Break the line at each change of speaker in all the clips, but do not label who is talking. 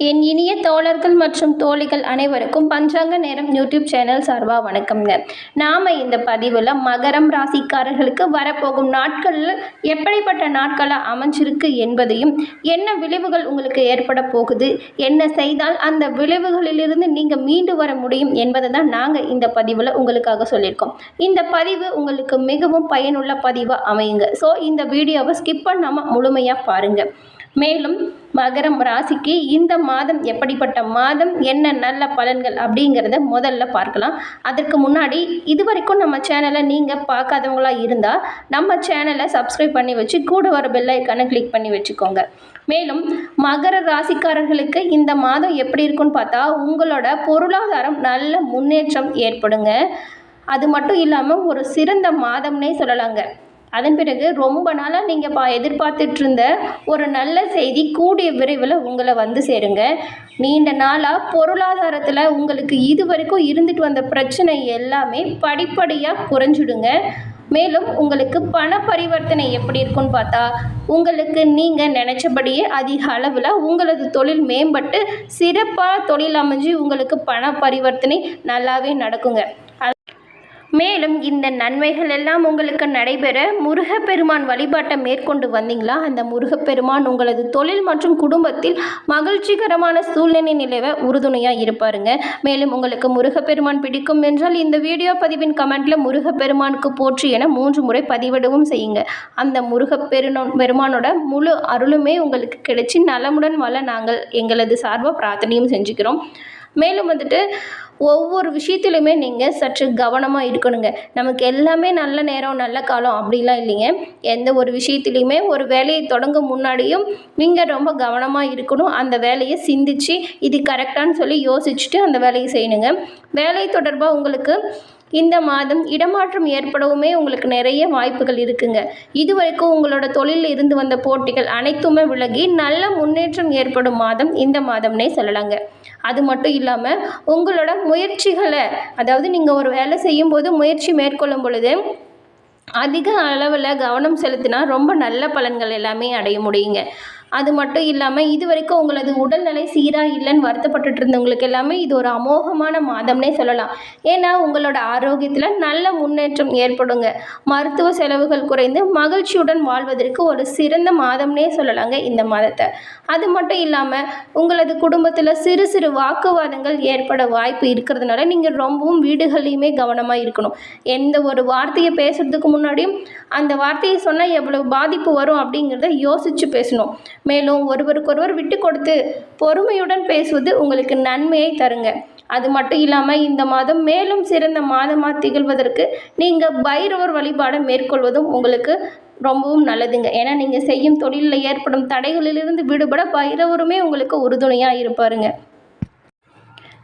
என் இனிய தோழர்கள் மற்றும் தோழிகள் அனைவருக்கும் பஞ்சாங்க நேரம் யூடியூப் சேனல் சார்பாக வணக்கம்ங்க. நாம் இந்த பதிவில் மகரம் ராசிக்காரர்களுக்கு வரப்போகும் நாட்களில் எப்படிப்பட்ட நாட்களாக அமைஞ்சிருக்கு என்பதையும் என்ன விளைவுகள் உங்களுக்கு ஏற்பட போகுது என்ன செய்தால் அந்த விளைவுகளிலிருந்து நீங்கள் மீண்டு வர முடியும் என்பதை தான் நாங்கள் இந்த பதிவில் உங்களுக்காக சொல்லியிருக்கோம். இந்த பதிவு உங்களுக்கு மிகவும் பயனுள்ள பதிவாக அமையுங்க. ஸோ இந்த வீடியோவை ஸ்கிப் பண்ணாமல் முழுமையாக பாருங்கள் மேலும் மகரம் ராசிக்கு இந்த மாதம் எப்படிப்பட்ட மாதம் என்ன நல்ல பலன்கள் அப்படிங்கிறத முதல்ல பார்க்கலாம். அதற்கு முன்னாடி இது வரைக்கும் நம்ம சேனலை நீங்கள் பார்க்காதவங்களா இருந்தால் நம்ம சேனலை சப்ஸ்கிரைப் பண்ணி வச்சு கூட வர பெல்லைக்கான கிளிக் பண்ணி வச்சுக்கோங்க. மேலும் மகர ராசிக்காரர்களுக்கு இந்த மாதம் எப்படி இருக்குன்னு பார்த்தா உங்களோட பொருளாதாரம் நல்ல முன்னேற்றம் ஏற்படுங்க. அது மட்டும் இல்லாமல் ஒரு சிறந்த மாதம்னே சொல்லலாங்க. அதன் பிறகு ரொம்ப நாளாக நீங்கள் பா எதிர்பார்த்துட்டு இருந்த ஒரு நல்ல செய்தி கூடிய விரைவில் உங்களை வந்து சேருங்க. நீண்ட நாளாக பொருளாதாரத்தில் உங்களுக்கு இது வரைக்கும் இருந்துட்டு வந்த பிரச்சனை எல்லாமே படிப்படியாக குறைஞ்சிடுங்க. மேலும் உங்களுக்கு பண பரிவர்த்தனை எப்படி இருக்குன்னு பார்த்தா உங்களுக்கு நீங்கள் நினச்சபடியே அதிக அளவில் உங்களது தொழில் மேம்பட்டு சிறப்பாக தொழில் அமைஞ்சு உங்களுக்கு பண பரிவர்த்தனை நல்லாவே நடக்குங்க. மேலும் இந்த நன்மைகள் எல்லாம் உங்களுக்கு நடைபெற முருகப்பெருமான் வழிபாட்டை மேற்கொண்டு வந்தீங்களா? அந்த முருகப்பெருமான் உங்களது தொழில் மற்றும் குடும்பத்தில் மகிழ்ச்சிகரமான சூழ்நிலை நிலவ உறுதுணையாக இருப்பாருங்க. மேலும் உங்களுக்கு முருகப்பெருமான் பிடிக்கும் என்றால் இந்த வீடியோ பதிவின் கமெண்ட்டில் முருகப்பெருமானுக்கு போற்றி என மூன்று முறை பதிவிடவும் செய்யுங்க. அந்த முருகப்பெருனோ பெருமானோட முழு அருளுமே உங்களுக்கு கிடைச்சி நலமுடன் வள நாங்கள் எங்களது சார்பாக பிரார்த்தனையும் செஞ்சுக்கிறோம். மேலும் வந்துட்டு ஒவ்வொரு விஷயத்துலையுமே நீங்கள் சற்று கவனமாக இருக்கணுங்க. நமக்கு எல்லாமே நல்ல நேரம் நல்ல காலம் அப்படிலாம் இல்லைங்க. எந்த ஒரு விஷயத்துலையுமே ஒரு வேலையை தொடங்க முன்னாடியும் நீங்கள் ரொம்ப கவனமாக இருக்கணும். அந்த வேலையை சிந்திச்சு இது கரெக்டான்னு சொல்லி யோசிச்சுட்டு அந்த வேலையை செய்யணுங்க. வேலை தொடர்பாக உங்களுக்கு இந்த மாதம் இடமாற்றம் ஏற்படவுமே உங்களுக்கு நிறைய வாய்ப்புகள் இருக்குங்க. இதுவரைக்கும் உங்களோட தொழிலில் இருந்து வந்த போட்டிகள் அனைத்துமே விலகி நல்ல முன்னேற்றம் ஏற்படும் மாதம் இந்த மாதம்னே சொல்லலாங்க. அது மட்டும் இல்லாமல் உங்களோட முயற்சிகளை அதாவது நீங்கள் ஒரு வேலை செய்யும்போது முயற்சி மேற்கொள்ளும் பொழுது அதிக அளவில் கவனம் செலுத்தினா ரொம்ப நல்ல பலன்கள் எல்லாமே அடைய முடியுங்க. அது மட்டும் இல்லாமல் இது வரைக்கும் உங்களது உடல்நிலை சீராக இல்லைன்னு வருத்தப்பட்டுட்டு இருந்தவங்களுக்கு எல்லாமே இது ஒரு அமோகமான மாதம்னே சொல்லலாம். ஏன்னா உங்களோட ஆரோக்கியத்தில் நல்ல முன்னேற்றம் ஏற்படுங்க. மருத்துவ செலவுகள் குறைந்து மகிழ்ச்சியுடன் வாழ்வதற்கு ஒரு சிறந்த மாதம்னே சொல்லலாங்க இந்த மாதத்தை. அது மட்டும் இல்லாமல் உங்களது குடும்பத்தில் சிறு சிறு வாக்குவாதங்கள் ஏற்பட வாய்ப்பு இருக்கிறதுனால நீங்கள் ரொம்பவும் வீடுகள்லையுமே கவனமாக இருக்கணும். எந்த ஒரு வார்த்தையை பேசுகிறதுக்கு முன்னாடியும் அந்த வார்த்தையை சொன்னால் எவ்வளவு பாதிப்பு வரும் அப்படிங்கிறத யோசித்து பேசணும். மேலும் ஒருவருக்கொருவர் விட்டு கொடுத்து பொறுமையுடன் பேசுவது உங்களுக்கு நன்மையை தருங்க. அது மட்டும் இல்லாமல் இந்த மாதம் மேலும் சிறந்த மாதமாக திகழ்வதற்கு நீங்கள் பைரவர் வழிபாடை மேற்கொள்வதும் உங்களுக்கு ரொம்பவும் நல்லதுங்க. ஏன்னா நீங்கள் செய்யும் தொழிலில் ஏற்படும் தடைகளிலிருந்து விடுபட பைரவருமே உங்களுக்கு உறுதுணையாக இருப்பாருங்க.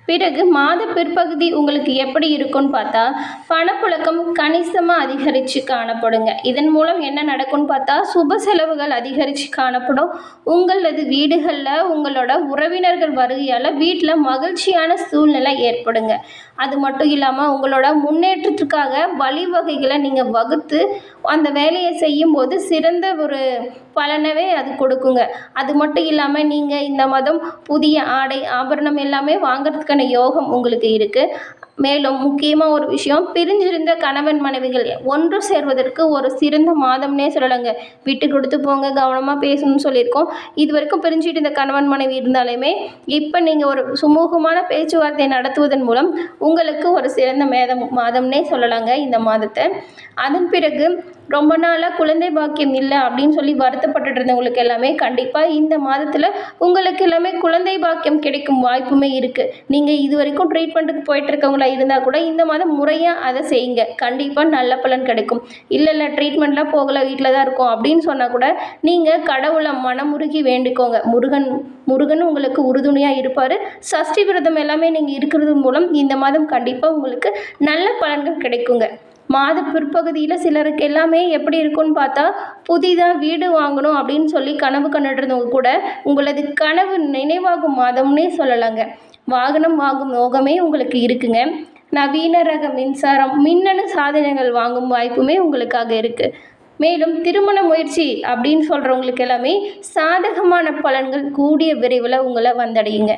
பிறகு மாத பிற்பகுதி உங்களுக்கு எப்படி இருக்கும்னு பார்த்தா பணப்புழக்கம் கணிசமாக அதிகரித்து காணப்படுங்க. இதன் மூலம் என்ன நடக்கும்னு பார்த்தா சுப செலவுகள் அதிகரித்து காணப்படும். உங்களது வீடுகளில் உங்களோட உறவினர்கள் வருகையால் வீட்டில் மகிழ்ச்சியான சூழ்நிலை ஏற்படுங்க. அது மட்டும் இல்லாமல் உங்களோட முன்னேற்றத்துக்காக வழிவகைகளை நீங்கள் வகுத்து அந்த வேலையை செய்யும்போது சிறந்த ஒரு பலனவே அது கொடுக்குங்க. அது மட்டும் இல்லாமல் நீங்கள் இந்த மாதம் புதிய ஆடை ஆபரணம் எல்லாமே வாங்குறதுக்கான யோகம் உங்களுக்கு இருக்குது மேலும் முக்கியமாக ஒரு விஷயம் பிரிஞ்சிருந்த கணவன் மனைவிகள் ஒன்று சேர்வதற்கு ஒரு சிறந்த மாதம்னே சொல்லலைங்க. விட்டு கொடுத்து போங்க கவனமாக பேசணும்னு சொல்லியிருக்கோம். இது வரைக்கும் பிரிஞ்சிட்டு இருந்த கணவன் மனைவி இருந்தாலுமே இப்போ நீங்கள் ஒரு சுமூகமான பேச்சுவார்த்தை நடத்துவதன் மூலம் உங்களுக்கு ஒரு சிறந்த மேதம் மாதம்னே சொல்லலாங்க இந்த மாதத்தை. அதன் பிறகு ரொம்ப நாளாக குழந்தை பாக்கியம் இல்லை அப்படின்னு சொல்லி வருத்தப்பட்டுட்டு இருந்தவங்களுக்கு எல்லாமே கண்டிப்பாக இந்த மாதத்தில் உங்களுக்கு எல்லாமே குழந்தை பாக்கியம் கிடைக்கும் வாய்ப்புமே இருக்குது நீங்கள் இது வரைக்கும் ட்ரீட்மெண்ட்டுக்கு போயிட்டு இருக்கவங்களா இருந்தால் கூட இந்த மாதம் முறையாக அதை செய்யுங்க. கண்டிப்பாக நல்ல பலன் கிடைக்கும். இல்லை இல்லை ட்ரீட்மெண்ட்லாம் போகலை வீட்டில் தான் இருக்கும் அப்படின்னு சொன்னால் கூட நீங்கள் கடவுளை மனமுருகி வேண்டிக்கோங்க. முருகன் முருகன் உங்களுக்கு உறுதுணையாக இருப்பார். சஷ்டி விரதம் எல்லாமே நீங்கள் இருக்கிறது மூலம் இந்த மாதம் கண்டிப்பாக உங்களுக்கு நல்ல பலன்கள் கிடைக்குங்க. மாத பிற்பகுதியில் சிலருக்கு எல்லாமே எப்படி இருக்கும்னு பார்த்தா புதிதாக வீடு வாங்கணும் அப்படின்னு சொல்லி கனவு கண்டுறவங்க கூட உங்களது கனவு நினைவாகும் மாதம்னே சொல்லலாங்க. வாகனம் வாங்கும் யோகமே உங்களுக்கு இருக்குங்க. நவீன ரக மின்சாரம் மின்னணு சாதனங்கள் வாங்கும் வாய்ப்புமே உங்களுக்காக இருக்குது மேலும் திருமண முயற்சி அப்படின்னு சொல்கிறவங்களுக்கு எல்லாமே சாதகமான பலன்கள் கூடிய விரைவில் உங்களை வந்தடையுங்க.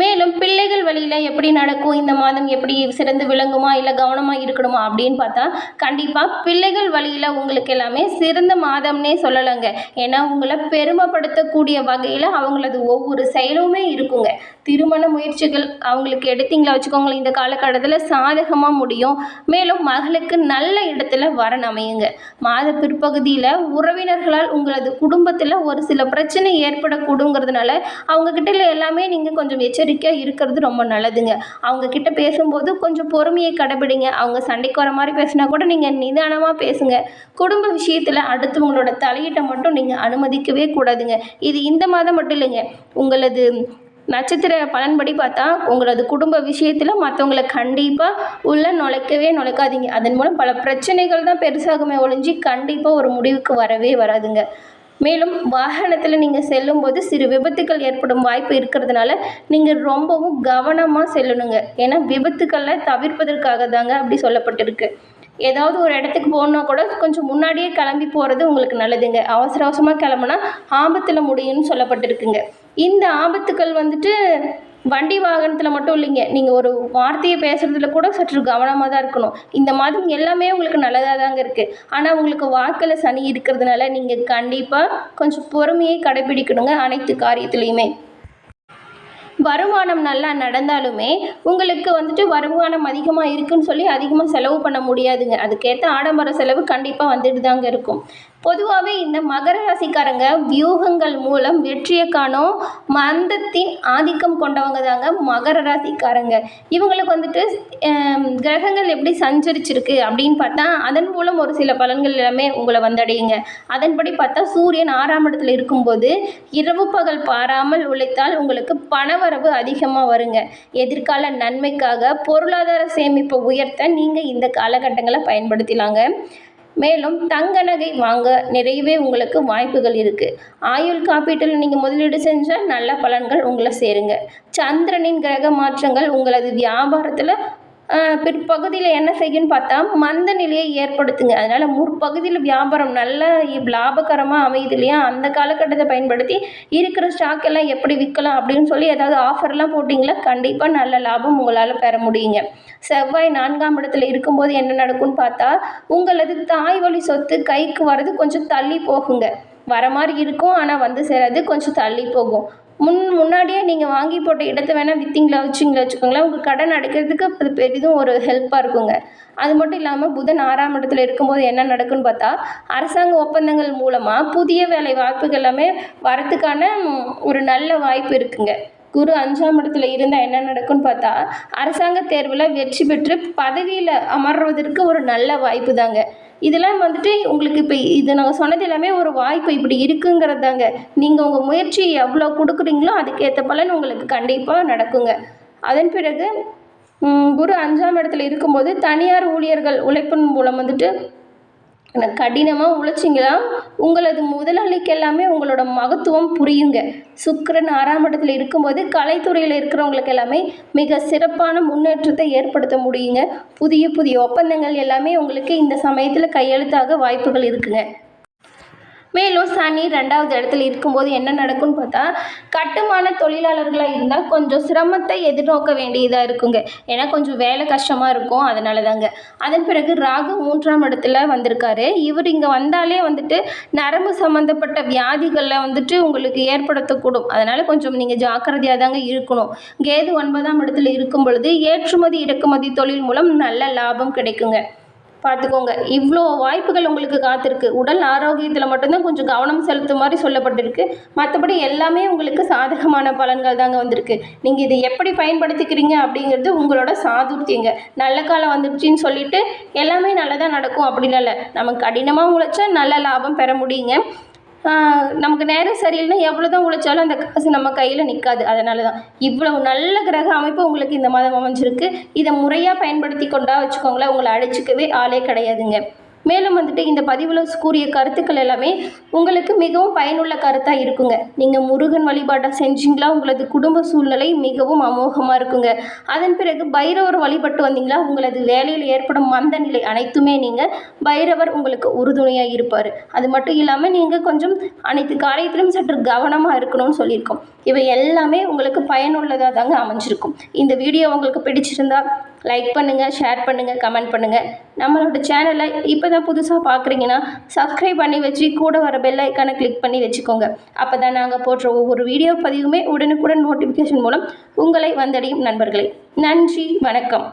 மேலும் பிள்ளைகள் வழியில் எப்படி நடக்கும்? இந்த மாதம் எப்படி சிறந்து விளங்குமா? இல்லை கவனமாக இருக்கணுமா? அப்படின்னு பார்த்தா கண்டிப்பாக பிள்ளைகள் வழியில் உங்களுக்கு எல்லாமே சிறந்த மாதம்னே சொல்லலைங்க. ஏன்னா உங்களை பெருமைப்படுத்தக்கூடிய வகையில் அவங்களது ஒவ்வொரு செயலுமே இருக்குங்க. திருமண முயற்சிகள் அவங்களுக்கு எடுத்தீங்களா வச்சுக்கோங்களேன் இந்த காலகட்டத்தில் சாதகமாக முடியும். மேலும் மகளுக்கு நல்ல இடத்துல வரன் அமையுங்க. மாத பிற்பகுதியில் உறவினர்களால் உங்களது குடும்பத்தில் ஒரு சில பிரச்சனை ஏற்படக்கூடுங்கிறதுனால அவங்கக்கிட்ட எல்லாமே நீங்கள் கொஞ்சம் எச்சரிக்கையாக இருக்கிறது ரொம்ப நல்லதுங்க. அவங்க கிட்ட பேசும்போது கொஞ்சம் பொறுமையை கடைபிடிங்க. அவங்க சண்டைக்கு வர மாதிரி பேசினா கூட நீங்கள் நிதானமாக பேசுங்க. குடும்ப விஷயத்தில் அடுத்தவங்களோட தலையீட்டை மட்டும் நீங்கள் அனுமதிக்கவே கூடாதுங்க. இது இந்த மாதம் மட்டும் இல்லைங்க. உங்களது நட்சத்திர பலன்படி பார்த்தா உங்களது குடும்ப விஷயத்தில் மற்றவங்களை கண்டிப்பாக உள்ள நுழைக்கவே நுழைக்காதீங்க. அதன் மூலம் பல பிரச்சனைகள் தான் பெருசாகுமே ஒழிஞ்சு கண்டிப்பாக ஒரு முடிவுக்கு வரவே வராதுங்க. மேலும் வாகனத்தில் நீங்கள் செல்லும்போது சிறு விபத்துக்கள் ஏற்படும் வாய்ப்பு இருக்கிறதுனால நீங்கள் ரொம்பவும் கவனமாக செல்லணுங்க. ஏன்னா விபத்துக்களை தவிர்ப்பதற்காக தாங்க அப்படி சொல்லப்பட்டிருக்கு. ஏதாவது ஒரு இடத்துக்கு போகணுன்னா கூட கொஞ்சம் முன்னாடியே கிளம்பி போகிறது உங்களுக்கு நல்லதுங்க. அவசர அவசரமாக கிளம்புனா ஆபத்தில் முடியும்னு சொல்லப்பட்டிருக்குங்க. இந்த ஆபத்துக்கள் வந்துட்டு வண்டி வாகனத்தில் மட்டும் இல்லைங்க. நீங்கள் ஒரு வார்த்தையை பேசுகிறதுல கூட சற்று கவனமாக தான் இருக்கணும். இந்த மாதம் எல்லாமே உங்களுக்கு நல்லதாக தாங்க இருக்குது ஆனால் உங்களுக்கு வாக்கில் சனி இருக்கிறதுனால நீங்கள் கண்டிப்பாக கொஞ்சம் பொறுமையை கடைபிடிக்கணுங்க அனைத்து காரியத்துலேயுமே. வருமானம் நல்லா நடந்தாலுமே உங்களுக்கு வந்துட்டு வருமானம் அதிகமாக இருக்குன்னு சொல்லி அதிகமாக செலவு பண்ண முடியாதுங்க. அதுக்கேற்ற ஆடம்பர செலவு கண்டிப்பாக வந்துட்டு தாங்க இருக்கும். பொதுவாகவே இந்த மகர ராசிக்காரங்க வியூகங்கள் மூலம் வெற்றியை காணும். மந்தத்தின் ஆதிக்கம் கொண்டவங்க தாங்க மகர ராசிக்காரங்க. இவங்களுக்கு வந்துட்டு கிரகங்கள் எப்படி சஞ்சரிச்சிருக்கு அப்படின்னு பார்த்தா அதன் மூலம் ஒரு சில பலன்கள் எல்லாமே உங்களை வந்தடையுங்க. அதன்படி பார்த்தா சூரியன் ஆறாம் இடத்துல இருக்கும்போது இரவு பகல் பாராமல் உழைத்தால் உங்களுக்கு பணவரவு அதிகமாக வருங்க. எதிர்கால நன்மைக்காக பொருளாதார சேமிப்பை உயர்த்த நீங்கள் இந்த காலகட்டங்களை பயன்படுத்திலாங்க. மேலும் தங்க நகை வாங்க நிறையவே உங்களுக்கு வாய்ப்புகள் இருக்குது ஆயுள் காப்பீட்டில் நீங்கள் முதலீடு செஞ்சால் நல்ல பலன்கள் உங்களை சேருங்க. சந்திரனின் கிரக மாற்றங்கள் உங்களது வியாபாரத்தில் பிற்பகுதியில் என்ன செய்யும்னு பார்த்தா மந்த நிலையை ஏற்படுத்துங்க. அதனால் முற்பகுதியில் வியாபாரம் நல்ல லாபகரமாக அமையுது இல்லையா? அந்த காலகட்டத்தை பயன்படுத்தி இருக்கிற ஸ்டாக் எல்லாம் எப்படி விற்கலாம் அப்படின்னு சொல்லி ஏதாவது ஆஃபர்லாம் போட்டிங்களா? கண்டிப்பாக நல்ல லாபம் உங்களால் பெற முடியுங்க. செவ்வாய் நான்காம் இடத்துல இருக்கும்போது என்ன நடக்கும்னு பார்த்தா உங்களது தாய் வழி சொத்து கைக்கு வர்றது கொஞ்சம் தள்ளி போகுங்க. வர மாதிரி இருக்கும் ஆனால் வந்து சேராது கொஞ்சம் தள்ளி போகும். முன் முன்னாடியே நீங்கள் வாங்கி போட்ட இடத்த வேணால் வித்திங்களா வச்சிங்களா வச்சுக்கோங்களேன். உங்கள் கடன் அடைக்கிறதுக்கு அது பெரிதும் ஒரு ஹெல்ப்பாக இருக்குங்க. அது மட்டும் இல்லாமல் புதன் ஆறாம் இடத்துல இருக்கும்போது என்ன நடக்குன்னு பார்த்தா அரசாங்க ஒப்பந்தங்கள் மூலமாக புதிய வேலை வாய்ப்புகள் எல்லாமே வரத்துக்கான ஒரு நல்ல வாய்ப்பு இருக்குங்க. குரு அஞ்சாம் இடத்துல இருந்தால் என்ன நடக்கும்னு பார்த்தா அரசாங்க தேர்வில் வெற்றி பெற்று பதவியில் அமர்வதற்கு ஒரு நல்ல வாய்ப்பு தாங்க. இதெல்லாம் வந்துட்டு உங்களுக்கு இப்போ இது நாங்கள் சொன்னது எல்லாமே ஒரு வாய்ப்பு இப்படி இருக்குங்கிறது தாங்க நீங்கள் உங்கள் முயற்சி எவ்வளோ கொடுக்குறீங்களோ அதுக்கேற்ற பலன் உங்களுக்கு கண்டிப்பாக நடக்குங்க. அதன் பிறகு குரு அஞ்சாம் இடத்துல இருக்கும்போது தனியார் ஊழியர்கள் உழைப்பின் மூலம் வந்துட்டு கடினமாக உழைச்சிங்களா? உங்களது முதலாளிக்கு எல்லாமே உங்களோட மகத்துவம் புரியுங்க. சுக்கரன் ஆறாம் இடத்துல இருக்கும்போது கலைத்துறையில் இருக்கிறவங்களுக்கு எல்லாமே மிக சிறப்பான முன்னேற்றத்தை ஏற்படுத்த முடியுங்க. புதிய புதிய ஒப்பந்தங்கள் எல்லாமே உங்களுக்கு இந்த சமயத்தில் கையெழுத்தாக வாய்ப்புகள் இருக்குங்க. மேலும் சனி ரெண்டாவது இடத்துல இருக்கும்போது என்ன நடக்கும்னு பார்த்தா கட்டுமான தொழிலாளர்களாக இருந்தால் கொஞ்சம் சிரமத்தை எதிர்நோக்க வேண்டியதாக இருக்குங்க. ஏன்னா கொஞ்சம் வேலை கஷ்டமாக இருக்கும். அதனால தாங்க அதன் பிறகு ராகு மூன்றாம் இடத்துல வந்திருக்காரு. இவர் இங்கே வந்தாலே வந்துட்டு நரம்பு சம்மந்தப்பட்ட வியாதிகளில் வந்துட்டு உங்களுக்கு ஏற்படுத்தக்கூடும். அதனால் கொஞ்சம் நீங்கள் ஜாக்கிரதையாக தாங்க இருக்கணும். கேது ஒன்பதாம் இடத்துல இருக்கும் பொழுது ஏற்றுமதி இறக்குமதி தொழில் மூலம் நல்ல லாபம் கிடைக்குங்க. பார்த்துக்கோங்க. இவ்வளோ வாய்ப்புகள் உங்களுக்கு காத்திருக்கு. உடல் ஆரோக்கியத்தில் மட்டும்தான் கொஞ்சம் கவனம் செலுத்தும் மாதிரி சொல்லப்பட்டிருக்கு. மற்றபடி எல்லாமே உங்களுக்கு சாதகமான பலன்கள் தாங்க வந்திருக்கு. நீங்கள் இதை எப்படி பயன்படுத்திக்கிறீங்க அப்படிங்கிறது உங்களோட சாதுர்த்தியங்க. நல்ல காலம் வந்துடுச்சின்னு சொல்லிட்டு எல்லாமே நல்லதாக நடக்கும் அப்படின்னு இல்லை. நம்ம கடினமாக உழைச்சா நல்ல லாபம் பெற முடியுங்க. நமக்கு நேரம் சரியில்லைன்னா எவ்வளோ தான் உழைச்சாலும் அந்த காசு நம்ம கையில் நிற்காது அதனால தான் இவ்வளவு நல்ல கிரக அமைப்பு உங்களுக்கு இந்த மாதம் அமைஞ்சிருக்கு. இதை முறையாக பயன்படுத்தி கொண்டா வச்சுக்கோங்களேன் உங்களை அழைச்சிக்கவே ஆளே கிடையாதுங்க. மேலும் வந்துட்டு இந்த பதிவில் கூறிய கருத்துக்கள் எல்லாமே உங்களுக்கு மிகவும் பயனுள்ள கருத்தாக இருக்குங்க. நீங்கள் முருகன் வழிபாட்டை செஞ்சீங்களா? உங்களது குடும்ப சூழ்நிலை மிகவும் அமோகமாக இருக்குங்க. அதன் பிறகு பைரவர் வழிபட்டு வந்தீங்களா? உங்களது வேலையில் ஏற்படும் மந்த நிலை அனைத்துமே நீங்கள் பைரவர் உங்களுக்கு உறுதுணையாக இருப்பார். அது மட்டும் இல்லாமல் நீங்கள் கொஞ்சம் அனைத்து காரியத்திலும் சற்று கவனமாக இருக்கணும்னு சொல்லியிருக்கோம். இவை எல்லாமே உங்களுக்கு பயனுள்ளதாக தாங்க அமைஞ்சிருக்கும். இந்த வீடியோ உங்களுக்கு பிடிச்சிருந்தா லைக் பண்ணுங்கள் ஷேர் பண்ணுங்கள் கமெண்ட் பண்ணுங்கள் நம்மளோட சேனலை இப்போ தான் புதுசாக பார்க்குறீங்கன்னா சப்ஸ்கிரைப் பண்ணி வச்சு கூட வர பெல் ஐக்கானை கிளிக் பண்ணி வச்சுக்கோங்க. அப்போ தான் நாங்கள் போடுற ஒவ்வொரு வீடியோ பதிவுமே உடனுக்குடன் நோட்டிஃபிகேஷன் மூலம் உங்களை வந்தடையும் நண்பர்களே. நன்றி வணக்கம்.